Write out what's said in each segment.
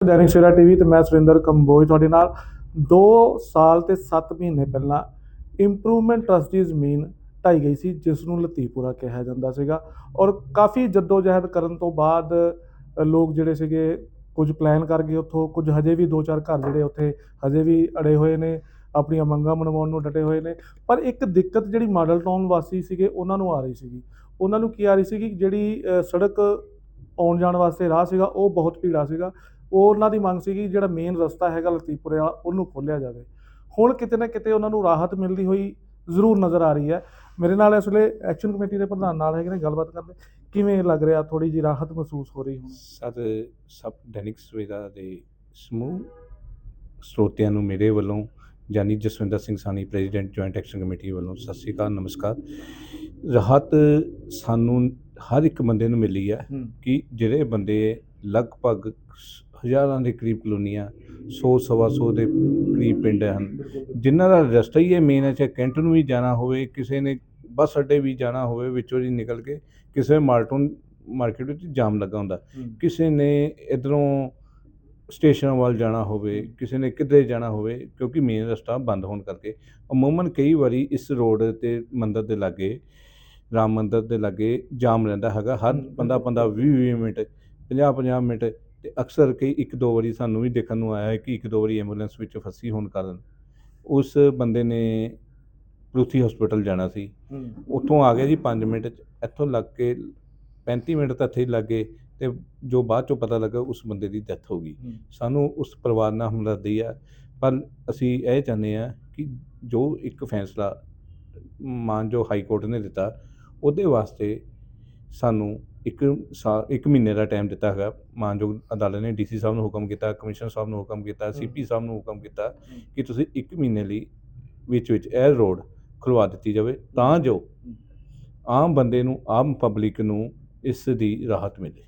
Dainik Savera TV ਤੇ ਮੈਂ ਸੁਰਿੰਦਰ ਕੰਬੋਜ ਤੁਹਾਡੇ ਨਾਲ। 2 ਸਾਲ ਤੇ 7 ਮਹੀਨੇ ਪਹਿਲਾਂ ਇੰਪਰੂਵਮੈਂਟ ਟਰਸਟ ਜ਼ਮੀਨ ਢਾਈ ਗਈ ਸੀ ਜਿਸ ਨੂੰ ਲਤੀਪੁਰਾ ਕਿਹਾ ਜਾਂਦਾ ਸੀਗਾ। ਔਰ ਕਾਫੀ ਜਦੋਜਹਿਦ ਕਰਨ ਤੋਂ ਬਾਅਦ ਲੋਕ ਜਿਹੜੇ ਸੀਗੇ, ਕੁਝ ਪਲਾਨ ਕਰ ਗਏ ਉੱਥੋਂ, ਕੁਝ ਹਜੇ ਵੀ ਦੋ ਚਾਰ ਘਰ ਜਿਹੜੇ ਉੱਥੇ ਹਜੇ ਵੀ ਅੜੇ ਹੋਏ ਨੇ, ਆਪਣੀਆਂ ਮੰਗਾਂ ਮਨਵਾਉਣ ਨੂੰ ਡਟੇ ਹੋਏ ਨੇ। ਪਰ ਇੱਕ ਦਿੱਕਤ ਜਿਹੜੀ ਮਾਡਲ ਟਾਊਨ ਵਾਸੀ ਸੀਗੇ, ਉਹਨਾਂ ਨੂੰ ਆ ਰਹੀ ਸੀਗੀ। ਉਹਨਾਂ ਨੂੰ ਕੀ ਆ ਰਹੀ ਸੀਗੀ, ਜਿਹੜੀ ਸੜਕ ਆਉਣ ਜਾਣ ਵਾਸਤੇ ਰਾਹ ਸੀਗਾ, ਉਹ ਬਹੁਤ ਭੀੜਾ ਸੀਗਾ। ਉਹ ਉਹਨਾਂ ਦੀ ਮੰਗ ਸੀਗੀ ਜਿਹੜਾ ਮੇਨ ਰਸਤਾ ਹੈਗਾ ਲਤੀਪੁਰੇ ਵਾਲਾ ਉਹਨੂੰ ਖੋਲ੍ਹਿਆ ਜਾਵੇ। ਹੁਣ ਕਿਤੇ ਨਾ ਕਿਤੇ ਉਹਨਾਂ ਨੂੰ ਰਾਹਤ ਮਿਲਦੀ ਹੋਈ ਜ਼ਰੂਰ ਨਜ਼ਰ ਆ ਰਹੀ ਹੈ। ਮੇਰੇ ਨਾਲ ਇਸ ਵੇਲੇ ਐਕਸ਼ਨ ਕਮੇਟੀ ਦੇ ਪ੍ਰਧਾਨ ਨਾਲ ਹੈਗੇ ਨੇ ਗੱਲਬਾਤ ਕਰਦੇ। ਕਿਵੇਂ ਲੱਗ ਰਿਹਾ ਥੋੜੀ ਜੀ ਰਾਹਤ ਮਹਿਸੂਸ ਹੋ ਰਹੀ ਹੁਣ? ਸਰ ਸਭ ਦੈਨਿਕ ਸਵੇਰਾ ਦੇ ਸਮੂਹ ਸਰੋਤਿਆਂ ਨੂੰ ਮੇਰੇ ਵੱਲੋਂ ਜਾਨੀ ਜਸਵਿੰਦਰ ਸਿੰਘ ਸਾਨੀ ਪ੍ਰੈਜ਼ੀਡੈਂਟ ਜੁਆਇੰਟ ਐਕਸ਼ਨ ਕਮੇਟੀ ਵੱਲੋਂ ਸਤਿ ਸ਼੍ਰੀ ਅਕਾਲ ਨਮਸਕਾਰ। ਰਾਹਤ ਸਾਨੂੰ ਹਰ ਇੱਕ ਬੰਦੇ ਨੂੰ ਮਿਲੀ ਹੂੰ। ਕਿ ਜਿਹੜੇ ਬੰਦੇ ਲਗਭਗ ਹਜ਼ਾਰਾਂ ਦੇ ਕਰੀਬ ਕਲੋਨੀਆਂ 100 ਸਵਾ ਸੌ ਦੇ ਕਰੀਬ ਪਿੰਡ ਹਨ। ਜਿਨ੍ਹਾਂ ਦਾ ਰਸਤਾ ਹੀ ਇਹ ਮੇਨ ਹੈ ਚਾਹੇ ਕੈਂਟ ਨੂੰ ਵੀ ਜਾਣਾ ਹੋਵੇ ਕਿਸੇ ਨੇ ਬੱਸ ਅੱਡੇ ਵੀ ਜਾਣਾ ਹੋਵੇ ਵਿੱਚੋਂ ਦੀ ਨਿਕਲ ਕੇ ਕਿਸੇ ਮਾਰਟਨ ਮਾਰਕੀਟ ਵਿੱਚ ਜਾਮ ਲੱਗਾ ਹੁੰਦਾ। ਹੂੰ, ਕਿਸੇ ਨੇ ਇਧਰੋਂ ਸਟੇਸ਼ਨ ਵੱਲ ਜਾਣਾ ਹੋਵੇ ਕਿਸੇ ਨੇ ਕਿਧਰੇ ਜਾਣਾ ਹੋਵੇ ਕਿਉਂਕਿ ਮੇਨ ਰਸਤਾ ਬੰਦ ਹੋਣ ਕਰਕੇ। ਅਮੂਮਨ ਕਈ ਵਾਰੀ ਇਸ ਰੋਡ ਤੇ ਮੰਦਿਰ ਦੇ ਲਾਗੇ ਰਾਮ ਮੰਦਿਰ ਦੇ ਲਾਗੇ ਜਾਮ ਰਹਿੰਦਾ ਹੈਗਾ। ਹਰ ਹੂੰ, ਬੰਦਾ ਬੰਦਾ 20 20 ਮਿੰਟ 50 50 ਮਿੰਟ ਤੇ ਅਕਸਰ ਕਈ ਇੱਕ ਦੋ ਵਾਰੀ ਸਾਨੂੰ ਵੀ ਦੇਖਣ ਨੂੰ ਆਇਆ ਹੈ ਕਿ ਇੱਕ ਦੋ ਵਾਰੀ ਐਂਬੂਲੈਂਸ ਵਿੱਚ ਫਸੀ ਹੋਣ ਕਾਰਨ ਉਸ ਬੰਦੇ ਨੇ ਪਰੂਥੀ ਹਸਪੀਟਲ ਜਾਣਾ ਸੀ। ਉੱਥੋਂ ਆ ਗਿਆ ਜੀ 5 ਮਿੰਟ 'ਚ ਇੱਥੋਂ ਲੱਗ ਕੇ 35 ਮਿੰਟ ਤਾਂ ਇੱਥੇ ਹੀ ਲੱਗੇ ਤੇ ਜੋ ਬਾਅਦ ਚੋਂ ਪਤਾ ਲੱਗਾ ਉਸ ਬੰਦੇ ਦੀ ਡੈਥ ਹੋ ਗਈ। ਸਾਨੂੰ ਉਸ ਪਰਿਵਾਰ ਨਾਲ ਹਮਦਰਦੀ ਆ ਪਰ ਅਸੀਂ ਇਹ ਚਾਹੁੰਦੇ ਆ ਕਿ ਜੋ ਇੱਕ ਫੈਸਲਾ ਮਾਨਜੋ ਹਾਈ ਕੋਰਟ ਨੇ ਦਿੱਤਾ ਉਹਦੇ ਵਾਸਤੇ ਸਾਨੂੰ ਇੱਕ ਸਾਲ ਇੱਕ ਮਹੀਨੇ ਦਾ ਟਾਈਮ ਦਿੱਤਾ ਹੈਗਾ। ਮਾਨਯੋਗ ਅਦਾਲਤ ਨੇ ਡੀਸੀ ਸਾਹਿਬ ਨੂੰ ਹੁਕਮ ਕੀਤਾ ਕਮਿਸ਼ਨਰ ਸਾਹਿਬ ਨੂੰ ਹੁਕਮ ਕੀਤਾ ਸੀਪੀ ਸਾਹਿਬ ਨੂੰ ਹੁਕਮ ਕੀਤਾ ਕਿ ਤੁਸੀਂ ਇੱਕ ਮਹੀਨੇ ਲਈ ਵਿੱਚ ਵਿੱਚ ਇਹ ਰੋਡ ਖੁਲਵਾ ਦਿੱਤੀ ਜਾਵੇ। ਤਾਂ ਜੋ ਆਮ ਬੰਦੇ ਨੂੰ ਆਮ ਪਬਲਿਕ ਨੂੰ ਇਸ ਦੀ ਰਾਹਤ ਮਿਲੇ।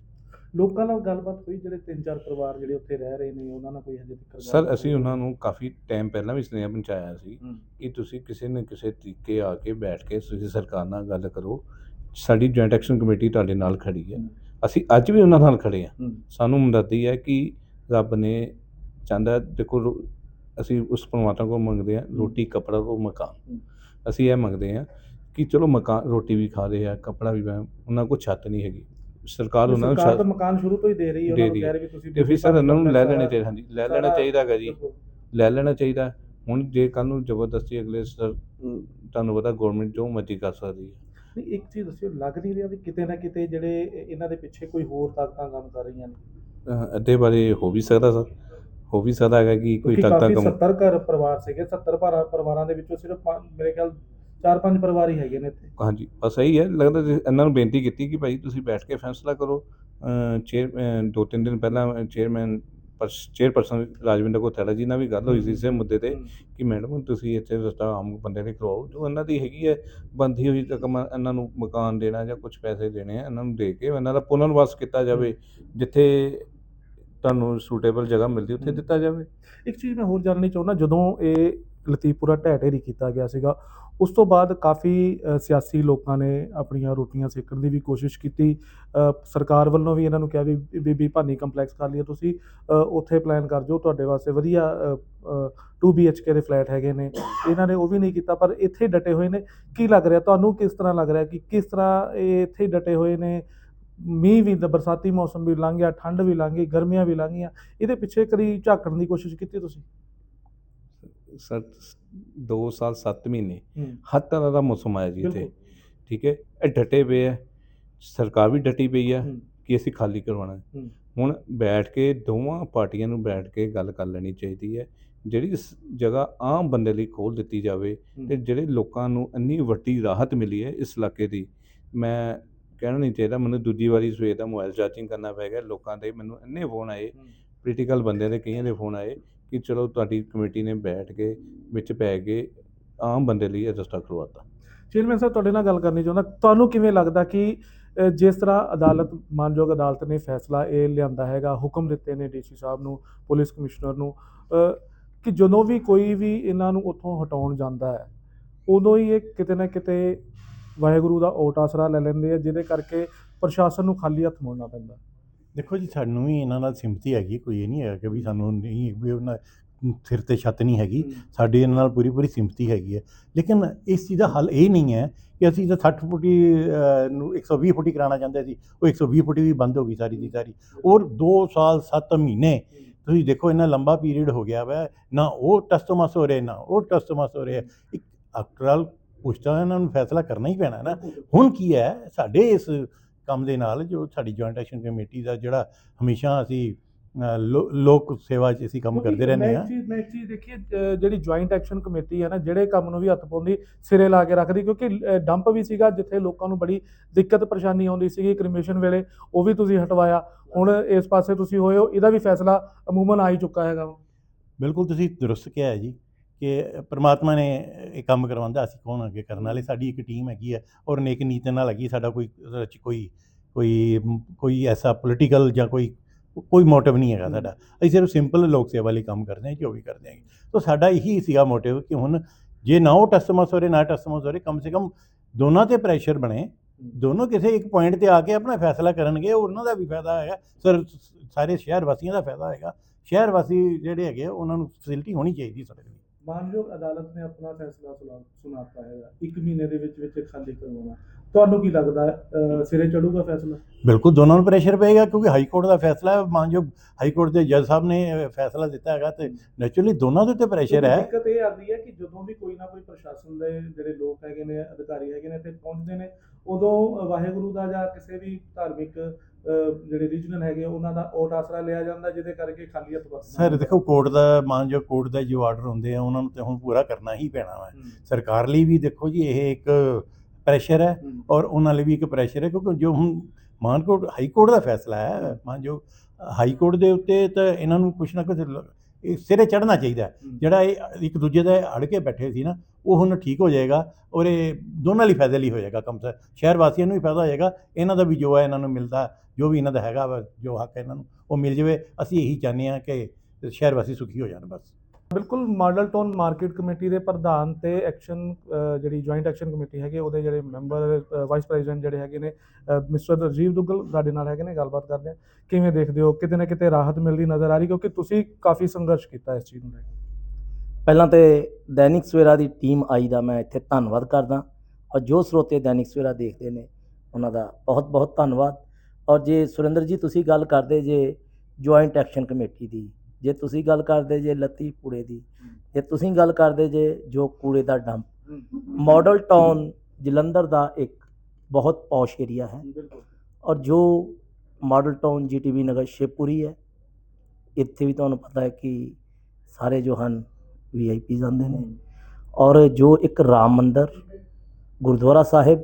ਲੋਕਾਂ ਨਾਲ ਗੱਲਬਾਤ ਹੋਈ ਜਿਹੜੇ ਤਿੰਨ ਚਾਰ ਪਰਿਵਾਰ ਜਿਹੜੇ ਉੱਥੇ ਰਹਿ ਰਹੇ ਨੇ ਉਹਨਾਂ ਨਾਲ ਕੋਈ ਹਜੇ ਤੱਕ ਸਰ ਅਸੀਂ ਉਹਨਾਂ ਨੂੰ ਕਾਫੀ ਟਾਈਮ ਪਹਿਲਾਂ ਵੀ ਸੁਨੇਹਾ ਪਹੁੰਚਾਇਆ ਸੀ ਕਿ ਤੁਸੀਂ ਕਿਸੇ ਨਾ ਕਿਸੇ ਤਰੀਕੇ ਆ ਕੇ ਬੈਠ ਕੇ ਤੁਸੀਂ ਸਰਕਾਰ ਨਾਲ ਗੱਲ ਕਰੋ। ਸਾਡੀ ਜੁਆਇੰਟ ਐਕਸ਼ਨ ਕਮੇਟੀ ਤੁਹਾਡੇ ਨਾਲ ਖੜੀ ਹੈ ਅਸੀਂ ਅੱਜ ਵੀ ਉਹਨਾਂ ਨਾਲ ਖੜੇ ਹਾਂ ਹੂੰ, ਸਾਨੂੰ ਹਮਦਰਦੀ ਹੈ ਕਿ ਰੱਬ ਨੇ ਚਾਹੁੰਦਾ ਦੇਖੋ ਅਸੀਂ ਉਸ ਪਰਮਾਤਮਾ ਕੋਲ ਮੰਗਦੇ ਹਾਂ ਰੋਟੀ ਕਪੜਾ ਉਹ ਮਕਾਨ। ਅਸੀਂ ਇਹ ਮੰਗਦੇ ਹਾਂ ਕਿ ਚਲੋ ਮਕਾਨ ਰੋਟੀ ਵੀ ਖਾ ਰਹੇ ਆ ਕਪੜਾ ਵੀ ਉਹਨਾਂ ਕੋਲ ਛੱਤ ਨਹੀਂ ਹੈਗੀ ਸਰਕਾਰ ਉਹਨਾਂ ਨੂੰ ਸਰਕਾਰ ਤਾਂ ਮਕਾਨ ਸ਼ੁਰੂ ਤੋਂ ਹੀ ਦੇ ਰਹੀ ਹੈ ਉਹਨਾਂ ਨੂੰ ਕਹਿ। ਰਹੀ ਵੀ ਤੁਸੀਂ ਤੇ ਫਿਰ ਸਰ ਇਹਨਾਂ ਨੂੰ ਲੈ ਲੈਣੇ ਚਾਹੀਦੇ ਹਾਂਜੀ ਲੈ ਲੈਣਾ ਚਾਹੀਦਾ ਹੈਗਾ ਜੀ। ਲੈ ਲੈਣਾ ਚਾਹੀਦਾ। ਹੁਣ ਜੇ ਕੱਲ ਨੂੰ ਜ਼ਬਰਦਸਤੀ ਅਗਲੇ ਸਰ ਤੁਹਾਨੂੰ ਪਤਾ ਗਵਰਨਮੈਂਟ ਜੋ ਮਰਜ਼ੀ ਕਰ ਸਕਦੀ ਹੈ ਨਹੀਂ ਇੱਕ ਚੀਜ਼ ਦੱਸਿਓ ਲੱਗ ਨਹੀਂ ਰਿਹਾ ਵੀ ਕਿਤੇ ਨਾ ਕਿਤੇ ਜਿਹੜੇ ਇਹਨਾਂ ਦੇ ਪਿੱਛੇ ਕੋਈ ਹੋਰ ਤਾਕਤਾਂ ਕੰਮ ਕਰ ਰਹੀਆਂ ਨੇ? ਇਹਦੇ ਬਾਰੇ ਹੋ ਵੀ ਸਕਦਾ ਸਰ। ਹੋ ਵੀ ਸਕਦਾ ਹੈਗਾ ਕਿ ਕੋਈ ਕਿਉਂਕਿ ਤੱਕ ਕਾਫੀ ਤੱਕ 70 ਘਰ ਪਰਿਵਾਰ ਸੀਗੇ 70 ਭਰਾ- ਪਰਿਵਾਰਾਂ ਦੇ ਵਿੱਚੋਂ ਸਿਰਫ ਮੇਰੇ ਖਿਆਲ ਚਾਰ ਪੰਜ ਪਰਿਵਾਰ ਹੀ ਹੈਗੇ ਨੇ ਇੱਥੇ। ਹਾਂਜੀ ਬਸ ਇਹੀ ਹੈ ਲੱਗਦਾ ਜੀ ਇਹਨਾਂ ਨੂੰ ਬੇਨਤੀ ਕੀਤੀ ਕਿ ਭਾਈ ਤੁਸੀਂ ਬੈਠ ਕੇ ਫੈਸਲਾ ਕਰੋ। ਚੇਅਰ ਦੋ ਤਿੰਨ ਦਿਨ ਪਹਿਲਾਂ ਚੇਅਰਮੈਨ ਚੇਅਰਪਰਸਨ ਰਾਜਵਿੰਦਰ ਕੋਥੈਲਾ ਜੀ ਨਾਲ ਵੀ ਗੱਲ ਹੋਈ ਸੀ ਇਸੇ ਮੁੱਦੇ ਤੇ ਕਿ ਮੈਡਮ ਤੁਸੀਂ ਇੱਥੇ ਰਸਤਾ ਆਮ ਬੰਦੇ ਨੇ ਕਰਵਾਓ। ਜੋ ਇਹਨਾਂ ਦੀ ਹੈਗੀ ਹੈ ਬੰਦੀ ਹੋਈ ਰਕਮ ਇਹਨਾਂ ਨੂੰ ਮਕਾਨ ਦੇਣਾ ਜਾਂ ਕੁਝ ਪੈਸੇ ਦੇਣੇ ਆ ਇਹਨਾਂ ਨੂੰ ਦੇ ਕੇ ਇਹਨਾਂ ਦਾ ਪੁਨਰਵਾਸ ਕੀਤਾ ਜਾਵੇ ਜਿੱਥੇ ਤੁਹਾਨੂੰ ਸੂਟੇਬਲ ਜਗ੍ਹਾ ਮਿਲਦੀ ਉੱਥੇ। ਦਿੱਤਾ ਜਾਵੇ। ਇੱਕ ਚੀਜ਼ ਮੈਂ ਹੋਰ ਜਾਣਨੀ ਚਾਹੁੰਦਾ ਜਦੋਂ ਇਹ ਲਤੀਪੁਰਾ ਢਹਿ ਢੇਰੀ ਕੀਤਾ ਗਿਆ ਸੀਗਾ ਉਸ ਤੋਂ ਬਾਅਦ ਕਾਫੀ ਸਿਆਸੀ ਲੋਕਾਂ ਨੇ ਆਪਣੀਆਂ ਰੋਟੀਆਂ ਸੇਕਣ ਦੀ ਵੀ ਕੋਸ਼ਿਸ਼ ਕੀਤੀ। ਸਰਕਾਰ ਵੱਲੋਂ ਵੀ ਇਹਨਾਂ ਨੂੰ ਕਿਹਾ ਵੀ ਬੀਬੀ ਭਾਨੀ ਕੰਪਲੈਕਸ ਕਰ ਲਿਆ ਤੁਸੀਂ। ਉੱਥੇ ਪਲਾਨ ਕਰ ਜੋ ਤੁਹਾਡੇ ਵਾਸਤੇ ਵਧੀਆ 2 BHK ਦੇ ਫਲੈਟ ਹੈਗੇ ਨੇ। ਇਹਨਾਂ ਨੇ ਉਹ ਵੀ ਨਹੀਂ ਕੀਤਾ, ਪਰ ਇੱਥੇ ਡਟੇ ਹੋਏ ਨੇ। ਕੀ ਲੱਗ ਰਿਹਾ? ਤੁਹਾਨੂੰ ਕਿਸ ਤਰ੍ਹਾਂ ਲੱਗ ਰਿਹਾ ਕਿ ਕਿਸ ਤਰ੍ਹਾਂ ਇਹ ਇੱਥੇ ਡਟੇ ਹੋਏ ਨੇ? ਮੀਂਹ ਵੀ, ਬਰਸਾਤੀ ਮੌਸਮ ਵੀ ਲੰਘ ਗਿਆ, ਠੰਡ ਵੀ ਲੰਘ ਗਈ, ਗਰਮੀਆਂ ਵੀ ਲੰਘ ਗਈਆਂ। ਇਹਦੇ ਪਿੱਛੇ ਕਦੀ ਝਾਕਣ ਦੀ ਕੋਸ਼ਿਸ਼ ਕੀਤੀ ਤੁਸੀਂ? ਸਰ 2 ਸਾਲ 7 ਮਹੀਨੇ। ਹਰ ਤਰ੍ਹਾਂ ਦਾ ਮੌਸਮ ਆਇਆ ਜੀ ਇੱਥੇ। ਠੀਕ ਹੈ? ਇਹ ਡਟੇ ਪਏ ਹੈ ਸਰਕਾਰ ਵੀ ਡਟੀ ਪਈ ਹੈ ਹੂੰ, ਕਿ ਅਸੀਂ ਖਾਲੀ ਕਰਵਾਉਣਾ। ਹੁਣ ਬੈਠ ਕੇ ਦੋਵਾਂ ਪਾਰਟੀਆਂ ਨੂੰ ਬੈਠ ਕੇ ਗੱਲ ਕਰ ਲੈਣੀ ਚਾਹੀਦੀ ਹੈ। ਜਿਹੜੀ ਜਗ੍ਹਾ ਆਮ ਬੰਦੇ ਲਈ ਖੋਲ ਦਿੱਤੀ ਜਾਵੇ। ਤੇ ਜਿਹੜੇ ਲੋਕਾਂ ਨੂੰ ਇੰਨੀ ਵੱਡੀ ਰਾਹਤ ਮਿਲੀ ਹੈ ਇਸ ਇਲਾਕੇ ਦੀ ਮੈਂ ਕਹਿਣਾ ਨਹੀਂ ਚਾਹੀਦਾ। ਮੈਨੂੰ ਦੂਜੀ ਵਾਰੀ ਸਵੇਰ ਦਾ ਮੋਬਾਈਲ ਚਾਰਜਿੰਗ ਕਰਨਾ ਪੈ ਗਿਆ। ਲੋਕਾਂ ਦੇ ਮੈਨੂੰ ਇੰਨੇ ਫੋਨ ਆਏ। ਪੋਲੀਟੀਕਲ ਬੰਦਿਆਂ ਦੇ ਕਈਆਂ ਦੇ ਫੋਨ ਆਏ। ਕਿ ਚਲੋ ਤੁਹਾਡੀ ਕਮੇਟੀ ਨੇ ਬੈਠ ਕੇ ਵਿੱਚ ਪੈ ਕੇ ਆਮ ਬੰਦੇ ਲਈ ਇਹ ਕਰਵਾਤਾ ਚੇਅਰਮੈਨ ਸਾਹਿਬ, ਤੁਹਾਡੇ ਨਾਲ ਗੱਲ ਕਰਨੀ ਚਾਹੁੰਦਾ, ਤੁਹਾਨੂੰ ਕਿਵੇਂ ਲੱਗਦਾ ਕਿ ਜਿਸ ਤਰ੍ਹਾਂ ਅਦਾਲਤ, ਮਾਨਯੋਗ ਅਦਾਲਤ ਨੇ ਫੈਸਲਾ ਇਹ ਲਿਆਂਦਾ ਹੈਗਾ, ਹੁਕਮ ਦਿੱਤੇ ਨੇ ਡੀਸੀ ਸਾਹਿਬ ਨੂੰ, ਪੁਲਿਸ ਕਮਿਸ਼ਨਰ ਨੂੰ ਕਿ ਜਦੋਂ ਵੀ ਕੋਈ ਵੀ ਇਹਨਾਂ ਨੂੰ ਉੱਥੋਂ ਹਟਾਉਣ ਜਾਂਦਾ ਹੈ, ਉਦੋਂ ਹੀ ਇਹ ਕਿਤੇ ਨਾ ਕਿਤੇ ਵਾਹਿਗੁਰੂ ਦਾ ਓਟ ਆਸਰਾ ਲੈ ਲੈਂਦੇ ਆ, ਜਿਹਦੇ ਕਰਕੇ ਪ੍ਰਸ਼ਾਸਨ ਨੂੰ ਖਾਲੀ ਹੱਥ ਮੁੜਨਾ ਪੈਂਦਾ। ਦੇਖੋ ਜੀ ਸਾਨੂੰ ਵੀ ਇਹਨਾਂ ਨਾਲ ਸਿੰਪਥੀ ਹੈਗੀ ਕੋਈ ਇਹ ਨਹੀਂ ਹੈਗਾ ਕਿ ਵੀ ਸਾਨੂੰ ਨਹੀਂ ਵੀ ਉਹਨਾਂ ਸਿਰ ਤੇ ਛੱਤ ਨਹੀਂ ਹੈਗੀ। ਸਾਡੀ ਇਹਨਾਂ ਨਾਲ ਪੂਰੀ ਪੂਰੀ ਸਿੰਪਥੀ ਹੈਗੀ ਹੈ। ਲੇਕਿਨ ਇਸ ਚੀਜ਼ ਦਾ ਹੱਲ ਇਹ ਨਹੀਂ ਹੈ ਕਿ ਅਸੀਂ ਤਾਂ 60 ਫੁੱਟੀ ਨੂੰ 120 ਫੁੱਟੀ ਕਰਾਉਣਾ ਚਾਹੁੰਦੇ ਸੀ ਉਹ 120 ਫੁੱਟੀ ਵੀ ਬੰਦ ਹੋ ਗਈ ਸਾਰੀ ਦੀ ਸਾਰੀ। ਔਰ 2 ਸਾਲ 7 ਮਹੀਨੇ ਤੁਸੀਂ ਦੇਖੋ ਇੰਨਾ ਲੰਬਾ ਪੀਰੀਅਡ ਹੋ ਗਿਆ ਵਾ ਨਾ ਉਹ ਟਸਟੋਮਸ ਹੋ ਰਹੇ ਨਾ ਉਹ ਟਸਟੋਮਸ ਹੋ ਰਹੇ ਇੱਕ ਅਕਟਰਲ ਕੁਛ ਤਾਂ ਇਹਨਾਂ ਨੂੰ ਫੈਸਲਾ ਕਰਨਾ ਹੀ ਪੈਣਾ ਨਾ। ਹੁਣ ਕੀ ਹੈ ਸਾਡੇ ਇਸ ਕੰਮ ਦੇ ਨਾਲ ਜੋ ਸਾਡੀ ਜੁਆਇੰਟ ਐਕਸ਼ਨ ਕਮੇਟੀ ਦਾ ਜਿਹੜਾ ਹਮੇਸ਼ਾ ਅਸੀਂ ਲੋਕ ਸੇਵਾ 'ਚ ਅਸੀਂ ਕੰਮ ਕਰਦੇ ਰਹਿੰਦੇ ਆ ਮੈਂ ਇੱਕ ਚੀਜ਼ ਦੇਖੀ ਹੈ, ਅ, ਜਿਹੜੀ ਜੁਆਇੰਟ ਐਕਸ਼ਨ ਕਮੇਟੀ ਹੈ ਨਾ ਜਿਹੜੇ ਕੰਮ ਨੂੰ ਵੀ ਹੱਥ ਪਾਉਂਦੀ ਸਿਰੇ ਲਾ ਕੇ ਰੱਖਦੀ ਕਿਉਂਕਿ ਡੰਪ ਵੀ ਸੀਗਾ ਜਿੱਥੇ ਲੋਕਾਂ ਨੂੰ ਬੜੀ ਦਿੱਕਤ ਪਰੇਸ਼ਾਨੀ ਆਉਂਦੀ ਸੀਗੀ ਕ੍ਰਿਮੇਸ਼ਨ ਵੇਲੇ ਉਹ ਵੀ ਤੁਸੀਂ ਹਟਵਾਇਆ। ਹੁਣ ਇਸ ਪਾਸੇ ਤੁਸੀਂ ਹੋਏ ਹੋ ਇਹਦਾ ਵੀ ਫੈਸਲਾ ਅਮੂਮਨ ਆ ਹੀ ਚੁੱਕਾ ਹੈਗਾ। ਬਿਲਕੁਲ ਤੁਸੀਂ ਦਰੁਸਤ ਕਿਹਾ ਹੈ ਜੀ। ਕਿ ਪ੍ਰਮਾਤਮਾ ਨੇ ਇਹ ਕੰਮ ਕਰਵਾਉਂਦਾ ਅਸੀਂ ਕੌਣ ਅੱਗੇ ਕਰਨ ਵਾਲੇ ਸਾਡੀ ਇੱਕ ਟੀਮ ਹੈਗੀ ਹੈ ਔਰ ਨੇਕ ਨੀਤ ਨਾਲ ਹੈਗੀ ਸਾਡਾ ਕੋਈ ਉਹਦੇ ਕੋਈ ਕੋਈ ਕੋਈ ਐਸਾ ਪੋਲੀਟੀਕਲ ਜਾਂ ਕੋਈ ਕੋਈ ਮੋਟਿਵ ਨਹੀਂ ਹੈਗਾ ਸਾਡਾ। ਅਸੀਂ ਸਿਰਫ ਸਿੰਪਲ ਲੋਕ ਸੇਵਾ ਲਈ ਕੰਮ ਕਰਦੇ ਹਾਂ ਜੋ ਵੀ ਕਰਦੇ ਹਾਂ ਤਾਂ ਸਾਡਾ ਇਹੀ ਸੀਗਾ ਮੋਟਿਵ ਕਿ ਹੁਣ ਜੇ ਨਾ ਉਹ ਟਸਟਮਰਸ ਹੋ ਰਹੇ ਨਾ ਟਸਟਮਰਸ ਹੋ ਰਹੇ ਕਮ ਸੇ ਕਮ ਦੋਨਾਂ ਤੇ ਪ੍ਰੈਸ਼ਰ ਬਣੇ ਦੋਨੋਂ ਕਿਸੇ ਇੱਕ ਪੁਆਇੰਟ ਤੇ ਆ ਕੇ ਆਪਣਾ ਫੈਸਲਾ ਕਰਨਗੇ ਉਹਨਾਂ ਦਾ ਵੀ ਫਾਇਦਾ ਹੈਗਾ। ਸਰ ਸਾਰੇ ਸ਼ਹਿਰ ਵਾਸੀਆਂ ਦਾ ਫਾਇਦਾ ਹੈਗਾ। ਸ਼ਹਿਰ ਵਾਸੀ ਜਿਹੜੇ ਹੈਗੇ ਉਹਨਾਂ ਨੂੰ ਫੈਸਿਲਿਟੀ ਹੋਣੀ ਚਾਹੀਦੀ ਸੜਕ ਦੀ ਮਾਨਯੋਗ ਅਦਾਲਤ ਨੇ ਆਪਣਾ ਫੈਸਲਾ ਸੁਣਾ ਸੁਣਾਤਾ ਹੈਗਾ 1 ਮਹੀਨੇ ਦੇ ਵਿੱਚ ਵਿੱਚ ਖਾਲੀ ਕਰਵਾਉਣਾ। ਤੁਹਾਨੂੰ ਕੀ ਲੱਗਦਾ ਹੈ, ਸਿਰੇ ਚੜੂਗਾ ਫੈਸਲਾ? ਬਿਲਕੁਲ ਦੋਨਾਂ ਨੂੰ ਪ੍ਰੈਸ਼ਰ ਪਏਗਾ ਕਿਉਂਕਿ ਹਾਈ ਕੋਰਟ ਦਾ ਫੈਸਲਾ ਹੈ। ਮਾਨਯੋਗ ਹਾਈ ਕੋਰਟ ਦੇ ਜੱਜ ਸਾਹਿਬ ਨੇ ਫੈਸਲਾ ਦਿੱਤਾ ਹੈਗਾ ਤੇ ਨੈਚੁਰਲੀ ਦੋਨਾਂ ਦੇ ਉੱਤੇ ਪ੍ਰੈਸ਼ਰ ਹੈ। ਦਿੱਕਤ ਇਹ ਆਉਂਦੀ ਹੈ ਕਿ ਜਦੋਂ ਵੀ ਕੋਈ ਨਾ ਕੋਈ ਪ੍ਰਸ਼ਾਸਨ ਦੇ ਜਿਹੜੇ ਲੋਕ ਹੈਗੇ ਨੇ ਅਧਿਕਾਰੀ ਹੈਗੇ ਨੇ ਇੱਥੇ ਪਹੁੰਚਦੇ ਨੇ ਉਦੋਂ ਵਾਹਿਗੁਰੂ ਦਾ ਜਾਂ ਕਿਸੇ ਵੀ ਧਾਰਮਿਕ ਜਿਹੜੇ ਰੀਜਨਲ ਹੈਗੇ ਉਹਨਾਂ ਦਾ ਓਟ ਆਸਰਾ ਲਿਆ ਜਾਂਦਾ ਜਿਹਦੇ ਕਰਕੇ ਖਾਲੀ ਹੱਥ ਵਰਤਣਾ ਸਰ ਦੇਖੋ ਕੋਰਟ ਦਾ ਮਾਨਯੋਗ ਕੋਰਟ ਦਾ ਜੋ ਆਰਡਰ ਹੁੰਦੇ ਆ ਉਹਨਾਂ ਨੂੰ ਤੇ ਹੁਣ ਪੂਰਾ ਕਰਨਾ ਹੀ ਪੈਣਾ ਹੂੰ, ਸਰਕਾਰ ਲਈ ਵੀ ਦੇਖੋ ਜੀ ਇਹ ਇੱਕ ਪ੍ਰੈਸ਼ਰ ਹੈ ਔਰ ਉਹਨਾਂ ਲਈ ਵੀ ਇੱਕ ਪ੍ਰੈਸ਼ਰ ਹੈ ਕਿਉਂਕਿ ਜੋ ਹੁਣ ਮਾਨਕੋਟ ਹਾਈ ਕੋਰਟ ਦਾ ਫੈਸਲਾ ਹੈ ਮਾਨਯੋਗ ਹਾਈ ਕੋਰਟ ਦੇ ਉੱਤੇ ਤਾਂ ਇਹਨਾਂ ਨੂੰ ਕੁਛ ਨਾ ਕੁਛ ਇਹ ਸਿਰੇ ਚੜਨਾ ਚਾਹੀਦਾ ਹੈ। ਹੂੰ। ਜਿਹੜਾ ਇਹ ਇੱਕ ਦੂਜੇ ਦੇ ਅੜ ਕੇ ਬੈਠੇ ਸੀ ਨਾ ਉਹ ਹੁਣ ਠੀਕ ਹੋ ਜਾਏਗਾ ਔਰ ਇਹ ਦੋਨਾਂ ਲਈ ਫਾਇਦੇ ਲਈ ਹੋ ਜਾਏਗਾ ਕੰਮ ਸੇ ਸ਼ਹਿਰ ਵਾਸੀਆਂ ਨੂੰ ਵੀ ਫਾਇਦਾ ਹੋਏਗਾ ਇਹਨਾਂ ਦਾ ਵੀ ਜੋ ਹੈ ਇਹਨਾਂ ਨੂੰ ਮਿਲਦਾ ਜੋ ਵੀ ਇਹਨਾਂ ਦਾ ਹੈਗਾ ਵਾ ਜੋ ਹੱਕ ਹੈ ਇਹਨਾਂ ਨੂੰ ਉਹ ਮਿਲ ਜਾਵੇ ਅਸੀਂ ਇਹੀ ਚਾਹੁੰਦੇ ਹਾਂ ਕਿ ਸ਼ਹਿਰ ਵਾਸੀ ਸੁਖੀ ਹੋ ਜਾਣ ਬਸ ਬਿਲਕੁਲ ਮਾਡਲ ਟਾਊਨ ਮਾਰਕੀਟ ਕਮੇਟੀ ਦੇ ਪ੍ਰਧਾਨ ਤੇ ਐਕਸ਼ਨ ਜਿਹੜੀ ਜੁਆਇੰਟ ਐਕਸ਼ਨ ਕਮੇਟੀ ਹੈਗੀ, ਉਹਦੇ ਜਿਹੜੇ ਮੈਂਬਰ ਵਾਈਸ ਪ੍ਰੈਜ਼ੀਡੈਂਟ ਜਿਹੜੇ ਹੈਗੇ ਨੇ ਮਿਸਟਰ ਰਜੀਵ ਦੁੱਗਲ ਸਾਡੇ ਨਾਲ ਹੈਗੇ ਨੇ, ਗੱਲਬਾਤ ਕਰਦੇ ਆ ਕਿਵੇਂ ਦੇਖਦੇ ਹੋ? ਕਿਤੇ ਨਾ ਕਿਤੇ ਰਾਹਤ ਮਿਲਦੀ ਨਜ਼ਰ ਆ ਰਹੀ, ਕਿਉਂਕਿ ਤੁਸੀਂ ਕਾਫੀ ਸੰਘਰਸ਼ ਕੀਤਾ ਇਸ ਚੀਜ਼ ਨੂੰ ਲੈ ਕੇ। ਪਹਿਲਾਂ ਤੇ ਦੈਨਿਕ ਸਵੇਰਾ ਦੀ ਟੀਮ ਆਈ ਦਾ ਮੈਂ ਇੱਥੇ ਧੰਨਵਾਦ ਕਰਦਾ। ਔਰ ਜੋ ਸਰੋਤੇ ਦੈਨਿਕ ਸਵੇਰਾ ਦੇਖਦੇ ਨੇ, ਉਹਨਾਂ ਦਾ ਬਹੁਤ ਬਹੁਤ ਧੰਨਵਾਦ। ਔਰ ਜੇ ਸੁਰਿੰਦਰ ਜੀ, ਤੁਸੀਂ ਗੱਲ ਕਰਦੇ ਜੇ ਜੁਆਇੰਟ ਐਕਸ਼ਨ ਕਮੇਟੀ ਦੀ ਜੇ ਤੁਸੀਂ ਗੱਲ ਕਰਦੇ ਜੇ ਲੱਤੀ ਕੂੜੇ ਦੀ ਜੇ ਤੁਸੀਂ ਗੱਲ ਕਰਦੇ ਜੇ ਜੋ ਕੂੜੇ ਦਾ ਡੰਪ ਮਾਡਲ ਟਾਊਨ ਜਲੰਧਰ ਦਾ ਇੱਕ ਬਹੁਤ ਪੌਸ਼ ਏਰੀਆ ਹੈ। ਔਰ ਜੋ ਮਾਡਲ ਟਾਊਨ ਜੀਟੀਵੀ ਨਗਰ ਸ਼ੇਪੂਰੀ ਹੈ ਇੱਥੇ ਵੀ ਤੁਹਾਨੂੰ ਪਤਾ ਹੈ ਕਿ ਸਾਰੇ ਜੋ ਹਨ ਵੀਆਈਪੀ ਆਉਂਦੇ ਨੇ। ਔਰ ਜੋ ਇੱਕ ਰਾਮ ਮੰਦਰ ਗੁਰਦੁਆਰਾ ਸਾਹਿਬ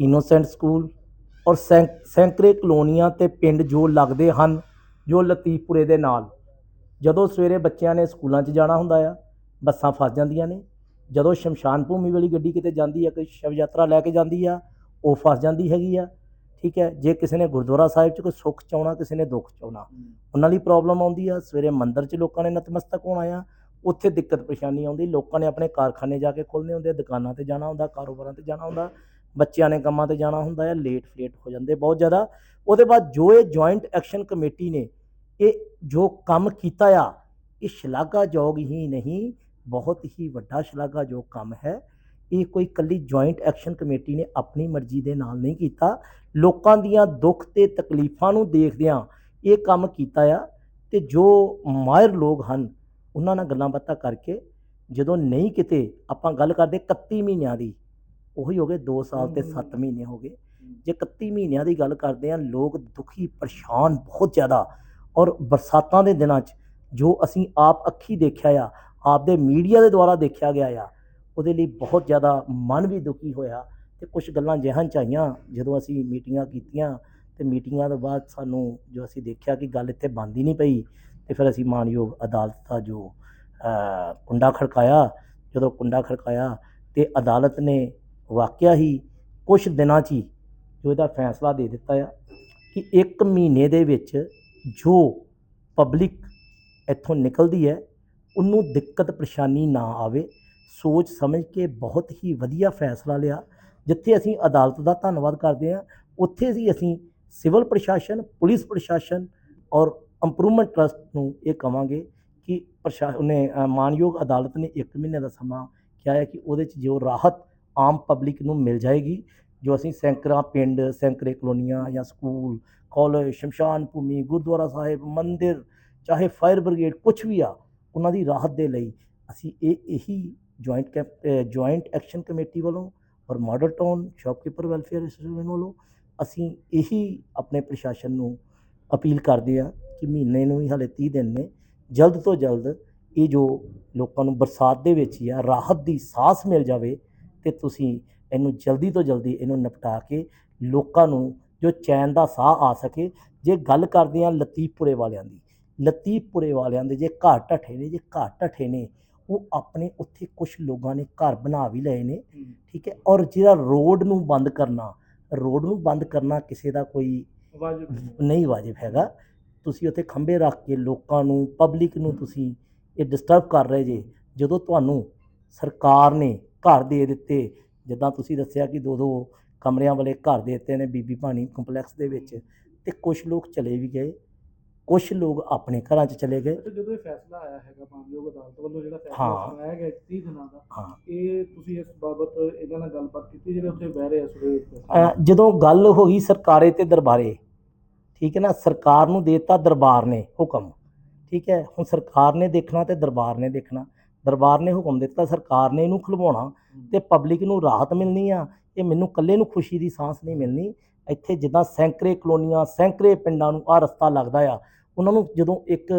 ਇਨੋਸੈਂਟ ਸਕੂਲ ਔਰ ਸੈਂ- ਸੈਂਕੜੇ ਕਲੋਨੀਆਂ ਤੇ ਪਿੰਡ ਜੋ ਲੱਗਦੇ ਹਨ ਜੋ ਲਤੀਫਪੁਰੇ ਦੇ ਨਾਲ। ਜਦੋਂ ਸਵੇਰੇ ਬੱਚਿਆਂ ਨੇ ਸਕੂਲਾਂ 'ਚ ਜਾਣਾ ਹੁੰਦਾ ਆ, ਬੱਸਾਂ ਫਸ ਜਾਂਦੀਆਂ ਨੇ। ਜਦੋਂ ਸ਼ਮਸ਼ਾਨ ਭੂਮੀ ਵਾਲੀ ਗੱਡੀ ਕਿਤੇ ਜਾਂਦੀ ਆ, ਕੋਈ ਸ਼ਵ ਯਾਤਰਾ ਲੈ ਕੇ ਜਾਂਦੀ ਆ, ਉਹ ਫਸ ਜਾਂਦੀ ਹੈਗੀ ਆ। ਠੀਕ ਹੈ, ਜੇ ਕਿਸੇ ਨੇ ਗੁਰਦੁਆਰਾ ਸਾਹਿਬ 'ਚ ਕੋਈ ਸੁੱਖ ਚਾਉਣਾ ਕਿਸੇ ਨੇ ਦੁੱਖ ਚਾਉਣਾ ਉਹਨਾਂ ਲਈ ਪ੍ਰੋਬਲਮ ਆਉਂਦੀ ਆ। ਸਵੇਰੇ ਮੰਦਿਰ 'ਚ ਲੋਕਾਂ ਨੇ ਨਤਮਸਤਕ ਹੋਣਾ ਆ। ਉੱਥੇ ਦਿੱਕਤ ਪਰੇਸ਼ਾਨੀ ਆਉਂਦੀ, ਲੋਕਾਂ ਨੇ ਆਪਣੇ ਕਾਰਖਾਨੇ ਜਾ ਕੇ ਖੋਲ੍ਹਣੇ ਹੁੰਦੇ ਦੁਕਾਨਾਂ ਤੇ ਜਾਣਾ ਹੁੰਦਾ, ਕਾਰੋਬਾਰਾਂ ਤੇ ਜਾਣਾ ਹੁੰਦਾ, ਬੱਚਿਆਂ ਨੇ ਕੰਮਾਂ ਤੇ ਜਾਣਾ ਹੁੰਦਾ ਆ, ਲੇਟ ਫਲੇਟ ਹੋ ਜਾਂਦੇ ਬਹੁਤ ਜ਼ਿਆਦਾ। ਉਹਦੇ ਬਾਅਦ ਜੋ ਇਹ ਜੁਆਇੰਟ ਐਕਸ਼ਨ ਕਮੇਟੀ ਨੇ ਇਹ ਜੋ ਕੰਮ ਕੀਤਾ ਆ ਇਹ ਸ਼ਲਾਘਾਯੋਗ ਹੀ ਨਹੀਂ ਬਹੁਤ ਹੀ ਵੱਡਾ ਸ਼ਲਾਘਾਯੋਗ ਕੰਮ ਹੈ। ਇਹ ਕੋਈ ਕੱਲੀ ਜੁਆਇੰਟ ਐਕਸ਼ਨ ਕਮੇਟੀ ਨੇ ਆਪਣੀ ਮਰਜ਼ੀ ਦੇ ਨਾਲ ਨਹੀਂ ਕੀਤਾ। ਲੋਕਾਂ ਦੀਆਂ ਦੁੱਖ ਤੇ ਤਕਲੀਫਾਂ ਨੂੰ ਦੇਖਦਿਆਂ ਇਹ ਕੰਮ ਕੀਤਾ ਆ ਤੇ ਜੋ ਮਾਹਿਰ ਲੋਕ ਹਨ ਉਹਨਾਂ ਨਾਲ ਗੱਲਾਂ ਬਾਤਾਂ ਕਰਕੇ ਜਦੋਂ ਨਹੀਂ ਕਿਤੇ ਆਪਾਂ ਗੱਲ ਕਰਦੇ 31 ਮਹੀਨਿਆਂ ਦੀ ਉਹੀ ਹੋ ਗਏ 2 ਸਾਲ ਤੇ 7 ਮਹੀਨੇ ਹੋ ਗਏ। ਜੇ 31 ਮਹੀਨਿਆਂ ਦੀ ਗੱਲ ਕਰਦੇ ਆ ਲੋਕ ਦੁਖੀ ਪਰੇਸ਼ਾਨ ਬਹੁਤ ਜ਼ਿਆਦਾ ਔਰ ਬਰਸਾਤਾਂ ਦੇ ਦਿਨਾਂ 'ਚ ਜੋ ਅਸੀਂ ਆਪ ਅੱਖੀ ਦੇਖਿਆ ਆ, ਆਪਦੇ ਮੀਡੀਆ ਦੇ ਦੁਆਰਾ ਦੇਖਿਆ ਗਿਆ ਆ, ਉਹਦੇ ਲਈ ਬਹੁਤ ਜ਼ਿਆਦਾ ਮਨ ਵੀ ਦੁਖੀ ਹੋਇਆ ਤੇ ਕੁਝ ਗੱਲਾਂ ਅਜਿਹਾ 'ਚ ਆਈਆਂ ਜਦੋਂ ਅਸੀਂ ਮੀਟਿੰਗਾਂ ਕੀਤੀਆਂ ਤੇ ਮੀਟਿੰਗਾਂ ਤੋਂ ਬਾਅਦ ਸਾਨੂੰ ਜੋ ਅਸੀਂ ਦੇਖਿਆ ਕਿ ਗੱਲ ਇੱਥੇ ਬੰਦ ਹੀ ਨਹੀਂ ਪਈ ਤੇ ਫਿਰ ਅਸੀਂ ਮਾਨਯੋਗ ਅਦਾਲਤ ਦਾ ਜੋ ਕੁੰਡਾ ਖੜਕਾਇਆ, ਜਦੋਂ ਕੁੰਡਾ ਖੜਕਾਇਆ ਤੇ ਅਦਾਲਤ ਨੇ ਵਾਕਿਆ ਹੀ ਕੁਝ ਦਿਨਾਂ 'ਚ ਹੀ ਜੋ ਇਹਦਾ ਫੈਸਲਾ ਦੇ ਦਿੱਤਾ ਆ ਕਿ ਇੱਕ ਮਹੀਨੇ ਦੇ ਵਿੱਚ ਜੋ ਪਬਲਿਕ ਇੱਥੋਂ ਨਿਕਲਦੀ ਹੈ, ਉਹਨੂੰ ਦਿੱਕਤ ਪਰੇਸ਼ਾਨੀ ਨਾ ਆਵੇ। ਸੋਚ ਸਮਝ ਕੇ ਬਹੁਤ ਹੀ ਵਧੀਆ ਫੈਸਲਾ ਲਿਆ। ਜਿੱਥੇ ਅਸੀਂ ਅਦਾਲਤ ਦਾ ਧੰਨਵਾਦ ਕਰਦੇ ਹਾਂ, ਉੱਥੇ ਹੀ ਅਸੀਂ ਸਿਵਲ ਪ੍ਰਸ਼ਾਸਨ, ਪੁਲਿਸ ਪ੍ਰਸ਼ਾਸਨ ਔਰ ਇੰਪਰੂਵਮੈਂਟ ਟਰਸਟ ਨੂੰ ਇਹ ਕਵਾਂਗੇ ਕਿ ਪ੍ਰਸ਼ਾ ਨੇ ਮਾਨਯੋਗ ਅਦਾਲਤ ਨੇ 1 ਮਹੀਨੇ ਦਾ ਸਮਾਂ ਕਿਹਾ ਹੈ ਕਿ ਉਹਦੇ 'ਚ ਜੋ ਰਾਹਤ ਆਮ ਪਬਲਿਕ ਨੂੰ ਮਿਲ ਜਾਏਗੀ। ਜੋ ਅਸੀਂ ਸੈਂਕੜਾ ਪਿੰਡ, ਸੈਂਕੜੇ ਕਲੋਨੀਆਂ ਜਾਂ ਸਕੂਲ, ਕਾਲਜ, ਸ਼ਮਸ਼ਾਨ ਭੂਮੀ, ਗੁਰਦੁਆਰਾ ਸਾਹਿਬ, ਮੰਦਿਰ, ਚਾਹੇ ਫਾਇਰ ਬ੍ਰਿਗੇਡ ਕੁਝ ਵੀ ਆ, ਉਹਨਾਂ ਦੀ ਰਾਹਤ ਦੇ ਲਈ ਅਸੀਂ ਇਹ ਇਹੀ joint camp joint action committee ਵੱਲੋਂ ਔਰ model town shopkeeper welfare association ਵੱਲੋਂ ਅਸੀਂ ਇਹੀ ਆਪਣੇ ਪ੍ਰਸ਼ਾਸਨ ਨੂੰ ਅਪੀਲ ਕਰਦੇ ਆ ਕਿ ਮਹੀਨੇ ਨੂੰ ਹੀ ਹਲੇ 30 ਦਿਨ ਨੇ, ਜਲਦ ਤੋਂ ਜਲਦ ਇਹ ਜੋ ਲੋਕਾਂ ਨੂੰ ਬਰਸਾਤ ਦੇ ਵਿੱਚ ਹੀ ਆ, ਰਾਹਤ ਦੀ ਸਾਹ ਮਿਲ ਜਾਵੇ ਤੇ ਤੁਸੀਂ ਇਹਨੂੰ ਜਲਦੀ ਤੋਂ ਜਲਦੀ ਇਹਨੂੰ ਨਿਪਟਾ ਕੇ ਲੋਕਾਂ ਨੂੰ ਜੋ ਚੈਨ ਦਾ ਸਾਹ ਆ ਸਕੇ ਜੇ ਗੱਲ ਕਰਦੇ ਆ ਲਤੀਫਪੁਰੇ ਵਾਲਿਆਂ ਦੀ ਲਤੀਫਪੁਰੇ ਵਾਲਿਆਂ ਦੇ ਜੇ ਘਰ ਢੱਠੇ ਨੇ ਜੇ ਘਰ ਢੱਠੇ ਨੇ ਉਹ ਆਪਣੇ ਉੱਥੇ ਕੁਝ ਲੋਕਾਂ ਨੇ ਘਰ ਬਣਾ ਵੀ ਲਏ ਨੇ ਠੀਕ ਹੈ ਔਰ ਜਿਹੜਾ ਰੋਡ ਨੂੰ ਬੰਦ ਕਰਨਾ ਰੋਡ ਨੂੰ ਬੰਦ ਕਰਨਾ ਕਿਸੇ ਦਾ ਕੋਈ ਵਾਜਬ ਨਹੀਂ ਵਾਜਿਬ ਹੈਗਾ। ਤੁਸੀਂ ਉੱਥੇ ਖੰਭੇ ਰੱਖ ਕੇ ਲੋਕਾਂ ਨੂੰ ਪਬਲਿਕ ਨੂੰ ਤੁਸੀਂ ਇਹ ਡਿਸਟਰਬ ਕਰ ਰਹੇ ਜੇ ਜਦੋਂ ਤੁਹਾਨੂੰ ਸਰਕਾਰ ਨੇ ਘਰ ਦੇ ਦਿੱਤੇ ਜਿੱਦਾਂ ਤੁਸੀਂ ਦੱਸਿਆ ਕਿ ਦੋ ਦੋ ਕਮਰਿਆਂ ਵਾਲੇ ਘਰ ਦੇ ਦਿੱਤੇ ਨੇ ਬੀਬੀ ਭਾਨੀ ਕੰਪਲੈਕਸ ਦੇ ਵਿੱਚ ਤੇ ਕੁਝ ਲੋਕ ਚਲੇ ਵੀ ਗਏ ਕੁਝ ਲੋਕ ਆਪਣੇ ਘਰਾਂ 'ਚ ਚਲੇ ਗਏ। ਅੱਛਾ ਜਦੋਂ ਇਹ ਫੈਸਲਾ ਆਇਆ ਹੈਗਾ ਮਾਨਯੋਗ ਅਦਾਲਤ ਵੱਲੋਂ ਜਿਹੜਾ ਫੈਸਲਾ ਹਾਂ। ਸੁਣਾਇਆ ਗਿਆ 30 ਦਿਨਾਂ ਦਾ ਹਾਂ। ਇਹ ਤੁਸੀਂ ਇਸ ਬਾਬਤ ਇਹਨਾਂ ਨਾਲ ਗੱਲਬਾਤ ਕੀਤੀ ਜਿਹੜੇ ਉੱਥੇ ਬਹਿ ਰਹੇ ਵੇਲੇ ਅ, ਜਦੋਂ ਗੱਲ ਹੋਈ ਸਰਕਾਰੇ ਤੇ ਦਰਬਾਰੇ ਠੀਕ ਹੈ ਨਾ ਸਰਕਾਰ ਨੂੰ ਦੇਤਾ ਦਰਬਾਰ ਨੇ ਹੁਕਮ ਠੀਕ ਹੈ ਹੁਣ ਸਰਕਾਰ ਨੇ ਦੇਖਣਾ ਤੇ ਦਰਬਾਰ ਨੇ ਦੇਖਣਾ। ਦਰਬਾਰ ਨੇ ਹੁਕਮ ਦਿੱਤਾ ਸਰਕਾਰ ਨੇ ਇਹਨੂੰ ਖਲਵਾਉਣਾ ਤੇ ਪਬਲਿਕ ਨੂੰ ਰਾਹਤ ਮਿਲਣੀ ਆ ਇਹ ਮੈਨੂੰ ਇਕੱਲੇ ਨੂੰ ਖੁਸ਼ੀ ਦੀ ਸਾਂਸ ਨਹੀਂ ਮਿਲਣੀ। ਇੱਥੇ ਜਿੱਦਾਂ ਸੈਂਕੜੇ ਕਲੋਨੀਆਂ ਸੈਂਕੜੇ ਪਿੰਡਾਂ ਨੂੰ ਆ ਰਸਤਾ ਲੱਗਦਾ ਆ ਉਹਨਾਂ ਨੂੰ ਜਦੋਂ ਇੱਕ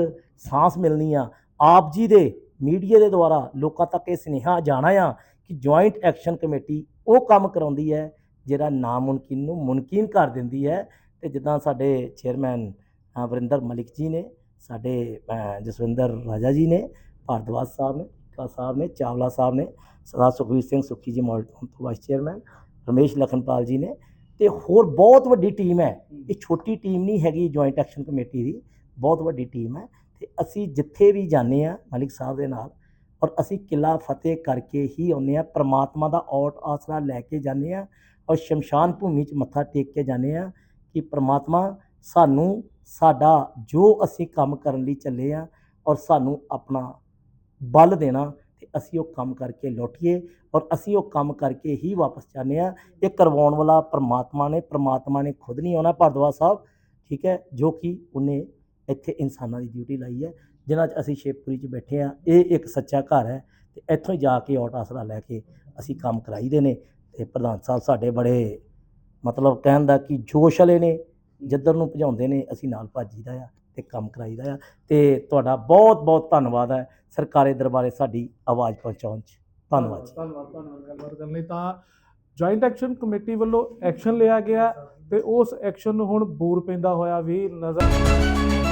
ਸਾਂਸ ਮਿਲਣੀ ਆ ਆਪ ਜੀ ਦੇ ਮੀਡੀਆ ਦੇ ਦੁਆਰਾ ਲੋਕਾਂ ਤੱਕ ਇਹ ਸੁਨੇਹਾ ਜਾਣਾ ਆ ਕਿ ਜੁਆਇੰਟ ਐਕਸ਼ਨ ਕਮੇਟੀ ਉਹ ਕੰਮ ਕਰਾਉਂਦੀ ਹੈ ਜਿਹੜਾ ਨਾਮੁਮਕਿਨ ਨੂੰ ਮੁਮਕਿਨ ਕਰ ਦਿੰਦੀ ਹੈ। ਤੇ ਜਿੱਦਾਂ ਸਾਡੇ ਚੇਅਰਮੈਨ ਵਰਿੰਦਰ ਮਲਿਕ ਜੀ ਨੇ ਸਾਡੇ ਜਸਵਿੰਦਰ ਰਾਜਾ ਜੀ ਨੇ ਭਾਰਦਵਾਜ ਸਾਹਿਬ ਨੇ ਕਾ ਸਾਹਿਬ ਨੇ ਚਾਵਲਾ ਸਾਹਿਬ ਨੇ ਸਰਦਾਰ ਸੁਖਵੀਰ ਸਿੰਘ ਸੁੱਖੀ ਜੀ ਮਾਲਟਨ ਤੋਂ ਵਾਈਸ ਚੇਅਰਮੈਨ ਰਮੇਸ਼ ਲਖਨਪਾਲ ਜੀ ਨੇ ਤੇ ਹੋਰ ਬਹੁਤ ਵੱਡੀ ਟੀਮ ਹੈ ਇਹ ਛੋਟੀ ਟੀਮ ਨਹੀਂ ਹੈਗੀ ਜੁਆਇੰਟ ਐਕਸ਼ਨ ਕਮੇਟੀ ਦੀ ਬਹੁਤ ਵੱਡੀ ਟੀਮ ਹੈ ਤੇ ਅਸੀਂ ਜਿੱਥੇ ਵੀ ਜਾਂਦੇ ਆ ਮਲਿਕ ਸਾਹਿਬ ਦੇ ਨਾਲ ਔਰ ਅਸੀਂ ਕਿਲਾ ਫਤਿਹ ਕਰਕੇ ਹੀ ਆਉਂਦੇ ਆ ਪ੍ਰਮਾਤਮਾ ਦਾ ਔਟ ਆਸਰਾ ਲੈ ਕੇ ਜਾਂਦੇ ਆ ਔਰ ਸ਼ਮਸ਼ਾਨ ਭੂਮੀ 'ਚ ਮੱਥਾ ਟੇਕ ਕੇ ਜਾਂਦੇ ਆ ਕਿ ਪ੍ਰਮਾਤਮਾ ਸਾਨੂੰ ਸਾਡਾ ਜੋ ਅਸੀਂ ਕੰਮ ਕਰਨ ਲਈ ਚੱਲੇ ਆ ਔਰ ਸਾਨੂੰ ਆਪਣਾ ਬਲ ਦੇਣਾ ਤੇ ਅਸੀਂ ਉਹ ਕੰਮ ਕਰਕੇ ਲੌਟੀਏ ਔਰ ਅਸੀਂ ਉਹ ਕੰਮ ਕਰਕੇ ਹੀ ਵਾਪਸ ਜਾਂਦੇ ਆ ਇਹ ਕਰਵਾਉਣ ਵਾਲਾ ਪ੍ਰਮਾਤਮਾ ਨੇ ਪ੍ਰਮਾਤਮਾ ਨੇ ਖੁਦ ਨਹੀਂ ਆਉਣਾ ਭਾਰਦਵਾਜ ਸਾਹਿਬ, ਠੀਕ ਹੈ, ਜੋ ਕਿ ਉਹਨੇ ਇੱਥੇ ਇਨਸਾਨਾਂ ਦੀ ਡਿਊਟੀ ਲਾਈ ਹੈ, ਜਿਨ੍ਹਾਂ 'ਚ ਅਸੀਂ ਸ਼ੇਪੂਰੀ 'ਚ ਬੈਠੇ ਆ ਇਹ ਇੱਕ ਸੱਚਾ ਘਰ ਹੈ ਤੇ ਇੱਥੋਂ ਹੀ ਜਾ ਕੇ ਔਟ ਆਸਰਾ ਲੈ ਕੇ ਅਸੀਂ ਕੰਮ ਕਰਾਈਦੇ ਨੇ ਤੇ ਪ੍ਰਧਾਨ ਸਾਹਿਬ ਸਾਡੇ ਬੜੇ ਮਤਲਬ ਕਹਿਣ ਦਾ ਕਿ ਜੋਸ਼ ਵਾਲੇ ਨੇ ਜਿੱਧਰ ਨੂੰ ਭਜਾਉਂਦੇ ਨੇ, ਅਸੀਂ ਨਾਲ ਭੱਜੀਦਾ ਆ। ਤੇ ਕੰਮ ਕਰਾਈਦਾ ਆ। ਤੇ ਤੁਹਾਡਾ ਬਹੁਤ ਬਹੁਤ ਧੰਨਵਾਦ ਹੈ ਸਰਕਾਰੀ ਦਰਬਾਰੇ ਸਾਡੀ ਆਵਾਜ਼ ਪਹੁੰਚਾਉਣ 'ਚ। ਧੰਨਵਾਦ ਜੀ। ਧੰਨਵਾਦ ਧੰਨਵਾਦ ਗੱਲਬਾਤ ਕਰਨ। ਲਈ ਤਾਂ ਜੁਆਇੰਟ ਐਕਸ਼ਨ ਕਮੇਟੀ ਵੱਲੋਂ ਐਕਸ਼ਨ ਲਿਆ ਗਿਆ ਤੇ ਉਸ ਐਕਸ਼ਨ ਨੂੰ ਹੁਣ ਬੂਰ ਪੈਂਦਾ ਹੋਇਆ ਵੀ ਨਜ਼ਰ